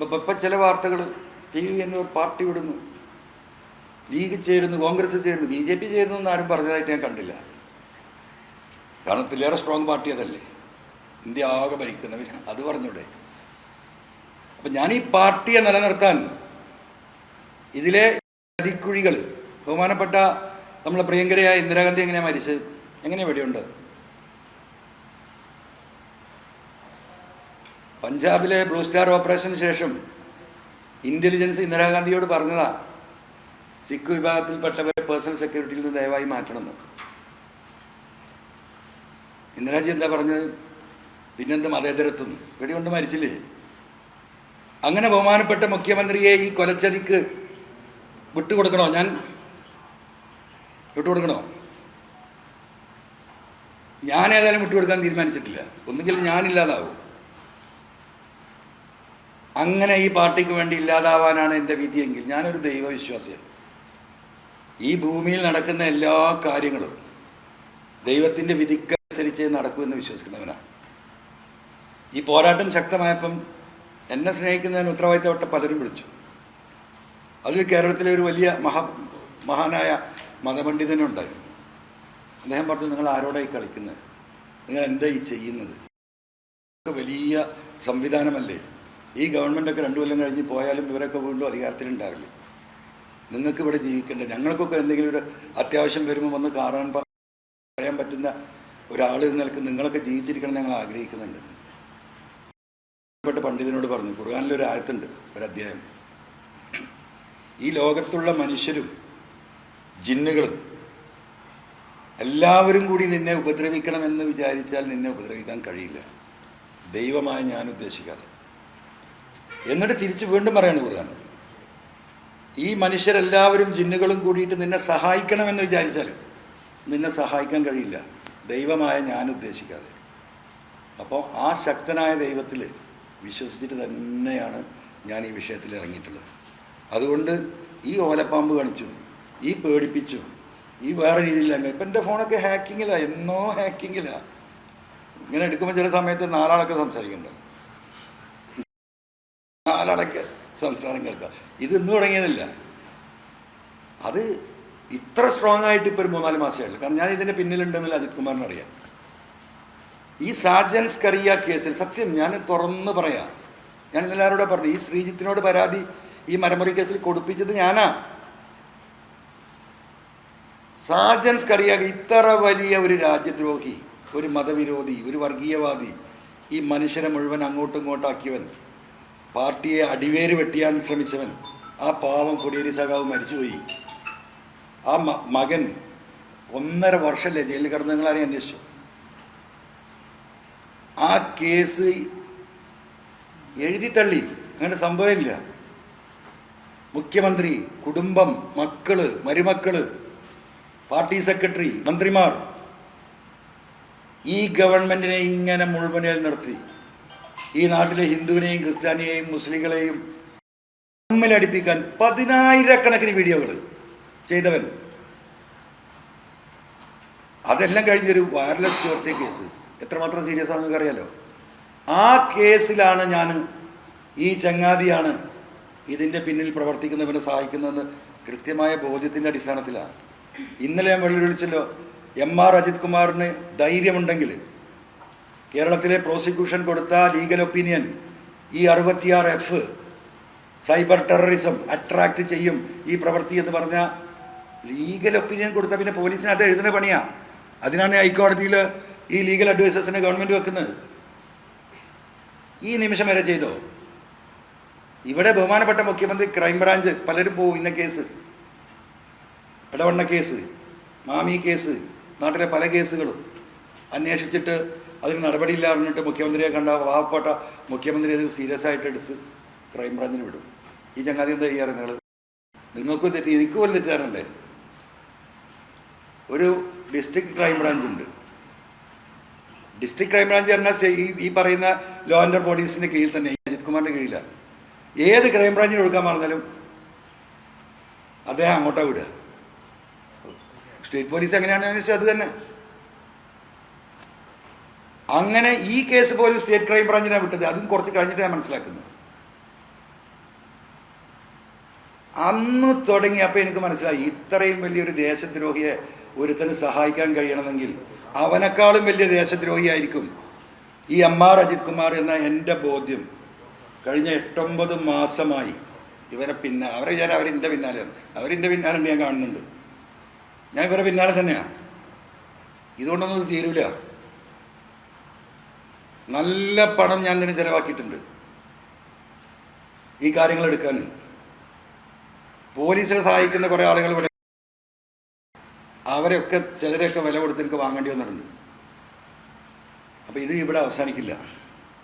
ഇപ്പം ഇപ്പം ചില വാർത്തകൾ ടി വി എന്നിവർ പാർട്ടി വിടുന്നു. ലീഗ് ചേരുന്നു കോൺഗ്രസ് ചേരുന്നു ബി ജെ പി ചേരുന്നു എന്ന് ആരും പറഞ്ഞതായിട്ട് ഞാൻ കണ്ടില്ല. കാരണം ഇതിലേറെ സ്ട്രോങ് പാർട്ടി അതല്ലേ. ഇന്ത്യ ആകെ ഭരിക്കുന്നവർ അത് പറഞ്ഞൂടെ. അപ്പം ഞാൻ ഈ പാർട്ടിയെ നിലനിർത്താൻ ഇതിലെ അതിക്കുഴികൾ ബഹുമാനപ്പെട്ട നമ്മളെ പ്രിയങ്കരയായ ഇന്ദിരാഗാന്ധി എങ്ങനെയാണ് മരിച്ചത്? എങ്ങനെയാണ് വെടിയുണ്ട്? പഞ്ചാബിലെ ബ്ലൂ സ്റ്റാർ ഓപ്പറേഷന് ശേഷം ഇന്റലിജൻസ് ഇന്ദിരാഗാന്ധിയോട് പറഞ്ഞതാ സിഖ് വിഭാഗത്തിൽപ്പെട്ടവരെ പേഴ്സണൽ സെക്യൂരിറ്റിയിൽ നിന്ന് ദയവായി മാറ്റണമെന്ന് ഇന്ദിരാജി എന്താ പറഞ്ഞത്? പിന്നെന്ത് മതേതരത്വം വെടികൊണ്ട് മരിച്ചില്ലേ? അങ്ങനെ ബഹുമാനപ്പെട്ട മുഖ്യമന്ത്രിയെ ഈ കൊലച്ചതിക്ക് വിട്ടുകൊടുക്കണോ? ഞാൻ വിട്ടുകൊടുക്കണോ? ഞാൻ ഏതായാലും വിട്ടുകൊടുക്കാൻ തീരുമാനിച്ചിട്ടില്ല. ഒന്നുകിൽ ഞാനില്ലാതാവും. അങ്ങനെ ഈ പാർട്ടിക്ക് വേണ്ടി ഇല്ലാതാവാനാണ് എന്റെ വിധിയെങ്കിൽ ഞാനൊരു ദൈവവിശ്വാസിയാണ്. ഈ ഭൂമിയിൽ നടക്കുന്ന എല്ലാ കാര്യങ്ങളും ദൈവത്തിന്റെ വിധിക്കനുസരിച്ചേ നടക്കുമെന്ന് വിശ്വസിക്കുന്നവനാണ് ഈ പോരാട്ടം ശക്തമായപ്പം എന്നെ സ്നേഹിക്കുന്നതിന് ഉത്തരവാദിത്തവട്ടെ പലരും വിളിച്ചു. അതിൽ കേരളത്തിലെ ഒരു വലിയ മഹാ മഹാനായ മതപണ്ഡിതനുണ്ടായിരുന്നു അദ്ദേഹം പറഞ്ഞു നിങ്ങൾ ആരോടായി കളിക്കുന്നത്? നിങ്ങൾ എന്തായി ചെയ്യുന്നത്? വലിയ സംവിധാനമല്ലേ? ഈ ഗവൺമെന്റൊക്കെ രണ്ടു കൊല്ലം കഴിഞ്ഞ് പോയാലും ഇവരൊക്കെ വീണ്ടും അധികാരത്തിലുണ്ടാവില്ല. നിങ്ങൾക്ക് ഇവിടെ ജീവിക്കേണ്ട ഞങ്ങൾക്കൊക്കെ എന്തെങ്കിലും ഒരു അത്യാവശ്യം വരുമ്പോൾ വന്ന് കാറാൻ പറയാൻ പറ്റുന്ന ഒരാൾ നിലയ്ക്ക് നിങ്ങളൊക്കെ ജീവിച്ചിരിക്കണം ഞങ്ങൾ ആഗ്രഹിക്കുന്നുണ്ട്. പണ്ഡിതനോട് പറഞ്ഞു ഖുർആാനിലൊരു ആയത്തുണ്ട് ഒരു അധ്യായം. ഈ ലോകത്തുള്ള മനുഷ്യരും ജിന്നുകളും എല്ലാവരും കൂടി നിന്നെ ഉപദ്രവിക്കണമെന്ന് വിചാരിച്ചാൽ നിന്നെ ഉപദ്രവിക്കാൻ കഴിയില്ല. ദൈവമായി ഞാൻ ഉദ്ദേശിക്കാതെ. എന്നിട്ട് തിരിച്ച് വീണ്ടും പറയാണ് ഖുർആൻ. ഈ മനുഷ്യരെല്ലാവരും ജിന്നുകളും കൂടിയിട്ട് നിന്നെ സഹായിക്കണമെന്ന് വിചാരിച്ചാൽ നിന്നെ സഹായിക്കാൻ കഴിയില്ല. ദൈവമായ ഞാൻ ഉദ്ദേശിക്കാതെ. അപ്പോൾ ആ ശക്തനായ ദൈവത്തിൽ വിശ്വസിച്ചിട്ട് തന്നെയാണ് ഞാൻ ഈ വിഷയത്തിൽ ഇറങ്ങിയിട്ടുള്ളത്. അതുകൊണ്ട് ഈ ഓലപ്പാമ്പ് കാണിച്ചു ഈ പേടിപ്പിച്ചു ഈ വേറെ രീതിയിൽ അങ്ങനെ ഇപ്പം എന്റെ ഫോണൊക്കെ ഹാക്കിങ്ങിലാണ് എന്നോ ഹാക്കിങ്ങിലാണ് ഇങ്ങനെ എടുക്കുമ്പോൾ ചില സമയത്ത് നാലാളൊക്കെ സംസാരിക്കുന്നുണ്ട്. നാലാളൊക്കെ സംസാരം കേൾക്കാം ഇത് തുടങ്ങിയതല്ല. അത് ഇത്ര സ്ട്രോങ് ആയിട്ട് ഇപ്പോൾ ഒരു മൂന്നാൽ മാസമേ ഉള്ളൂ. കാരണം ഞാൻ ഇതിന്റെ പിന്നിലുണ്ടെന്നില്ല അജിത് കുമാറിന് അറിയാം. ഈ സാജൻസ് കറിയ കേസിൽ സത്യം ഞാൻ തുറന്ന് പറയാം. ഞാൻ ഇതെല്ലാവരോടെ പറഞ്ഞു ഈ ശ്രീജിത്തിനോട് പരാതി ഈ മരമുറി കേസിൽ കൊടുപ്പിച്ചത് ഞാനാ. സാജൻസ് കറിയ ഇത്ര വലിയ ഒരു രാജ്യദ്രോഹി ഒരു മതവിരോധി ഒരു വർഗീയവാദി ഈ മനുഷ്യരെ മുഴുവൻ അങ്ങോട്ടും ഇങ്ങോട്ടാക്കിയവൻ പാർട്ടിയെ അടിവേര് വെട്ടിയാൻ ശ്രമിച്ചവൻ ആ പാവം കൊടിയേരി സഖാവ് മരിച്ചുപോയി. ആ മകൻ ഒന്നര വർഷമല്ലേ ജയിലിൽ കിടന്ന് നിങ്ങളാരെയും അന്വേഷിച്ചു? ആ കേസ് എഴുതി തള്ളി അങ്ങനെ സംഭവമില്ല. മുഖ്യമന്ത്രി കുടുംബം മക്കൾ മരുമക്കൾ പാർട്ടി സെക്രട്ടറി മന്ത്രിമാർ ഈ ഗവൺമെന്റിനെ ഇങ്ങനെ മുഴുവനിൽ നിർത്തി. ഈ നാട്ടിലെ ഹിന്ദുവിനെയും ക്രിസ്ത്യാനിയെയും മുസ്ലിങ്ങളെയും തമ്മിലടിപ്പിക്കാൻ പതിനായിരക്കണക്കിന് വീഡിയോകൾ ചെയ്തവൻ. അതെല്ലാം കഴിഞ്ഞൊരു വയർലെസ് ചോർത്തിയ കേസ്. എത്രമാത്രം സീരിയസ് ആണെന്ന് നിങ്ങൾക്ക് അറിയാലോ ആ കേസിലാണ് ഞാൻ ഈ ചങ്ങാതിയാണ് ഇതിന്റെ പിന്നിൽ പ്രവർത്തിക്കുന്നവനെ സഹായിക്കുന്നതെന്ന് കൃത്യമായ ബോധ്യത്തിന്റെ അടിസ്ഥാനത്തിലാണ്. ഇന്നലെ ഞാൻ വെള്ളി വിളിച്ചല്ലോ. എം ആർ അജിത് കുമാറിന് ധൈര്യമുണ്ടെങ്കിൽ കേരളത്തിലെ പ്രോസിക്യൂഷൻ കൊടുത്ത ലീഗൽ ഒപ്പീനിയൻ ഈ അറുപത്തിയാറ് എഫ് സൈബർ ടെററിസം അട്രാക്റ്റ് ചെയ്യും ഈ പ്രവൃത്തി എന്ന് പറഞ്ഞ ലീഗൽ ഒപ്പീനിയൻ കൊടുത്താൽ പിന്നെ പോലീസിന് അത് എഴുതുന്ന പണിയാണ് അതിനാണ് ഹൈക്കോടതിയിൽ ഈ ലീഗൽ അഡ്വൈസേഴ്സിനെ ഗവൺമെന്റ് വെക്കുന്നത്. ഈ നിമിഷം വരെ ചെയ്തോ? ഇവിടെ ബഹുമാനപ്പെട്ട മുഖ്യമന്ത്രി ക്രൈംബ്രാഞ്ച് പലരും പോകും ഇന്ന case. Edavanna case Mami case നാട്ടിലെ പല കേസുകളും അന്വേഷിച്ചിട്ട് അതിന് നടപടിയില്ല പറഞ്ഞിട്ട് മുഖ്യമന്ത്രിയെ കണ്ട പാവപ്പെട്ട മുഖ്യമന്ത്രി അത് സീരിയസ് ആയിട്ട് എടുത്ത് ക്രൈംബ്രാഞ്ചിന് വിടും. ഈ ചങ്ങാതി എന്താ ചെയ്യാറ് നിങ്ങൾ നിങ്ങൾക്കും തെറ്റി എനിക്ക് പോലും തെറ്റിദ്ധാരണ ഒരു ഡിസ്ട്രിക്ട് ക്രൈംബ്രാഞ്ച് ഉണ്ട്. ഡിസ്ട്രിക്ട് ക്രൈംബ്രാഞ്ച് പറഞ്ഞാൽ ഈ ഈ പറയുന്ന ലോ ആൻഡ് ബോഡീസിന്റെ കീഴിൽ തന്നെ അജിത് കുമാറിന്റെ കീഴിലാണ് ഏത് ക്രൈംബ്രാഞ്ചിന് കൊടുക്കാൻ പറഞ്ഞാലും അദ്ദേഹം അങ്ങോട്ടാണ് വിടുക. സ്റ്റേറ്റ് പോലീസ് എങ്ങനെയാണെന്ന് ചോദിച്ചാൽ അത് തന്നെ. അങ്ങനെ ഈ കേസ് പോലും സ്റ്റേറ്റ് ക്രൈം ബ്രാഞ്ചിനാണ് വിട്ടത് അതും കുറച്ച് കഴിഞ്ഞിട്ട് ഞാൻ മനസ്സിലാക്കുന്നത്. അന്ന് തുടങ്ങിയപ്പോൾ എനിക്ക് മനസ്സിലായി ഇത്രയും വലിയൊരു ദേശദ്രോഹിയെ ഒരുത്തന് സഹായിക്കാൻ കഴിയണമെങ്കിൽ അവനേക്കാളും വലിയ ദേശദ്രോഹിയായിരിക്കും ഈ എം ആർ അജിത് കുമാർ എന്ന എന്റെ ബോധ്യം. കഴിഞ്ഞ എട്ടൊമ്പത് മാസമായി ഇവരെ പിന്നെ അവരെ വിചാരം അവരെന്റെ പിന്നാലെയാണ്. അവരെന്റെ പിന്നാലുണ്ട് ഞാൻ കാണുന്നുണ്ട്. ഞാൻ ഇവരെ പിന്നാലെ തന്നെയാണ് ഇതുകൊണ്ടൊന്നും ഇത് തീരൂല. നല്ല പണം ഞാൻ തന്നെ ചിലവാക്കിയിട്ടുണ്ട്. ഈ കാര്യങ്ങൾ എടുക്കാൻ. പോലീസിനെ സഹായിക്കുന്ന കുറേ ആളുകൾ ഇവിടെ അവരെയൊക്കെ ചിലരെയൊക്കെ വില കൊടുത്ത് എനിക്ക് വാങ്ങേണ്ടി വന്നിട്ടുണ്ട്. അപ്പോൾ ഇത് ഇവിടെ അവസാനിക്കില്ല.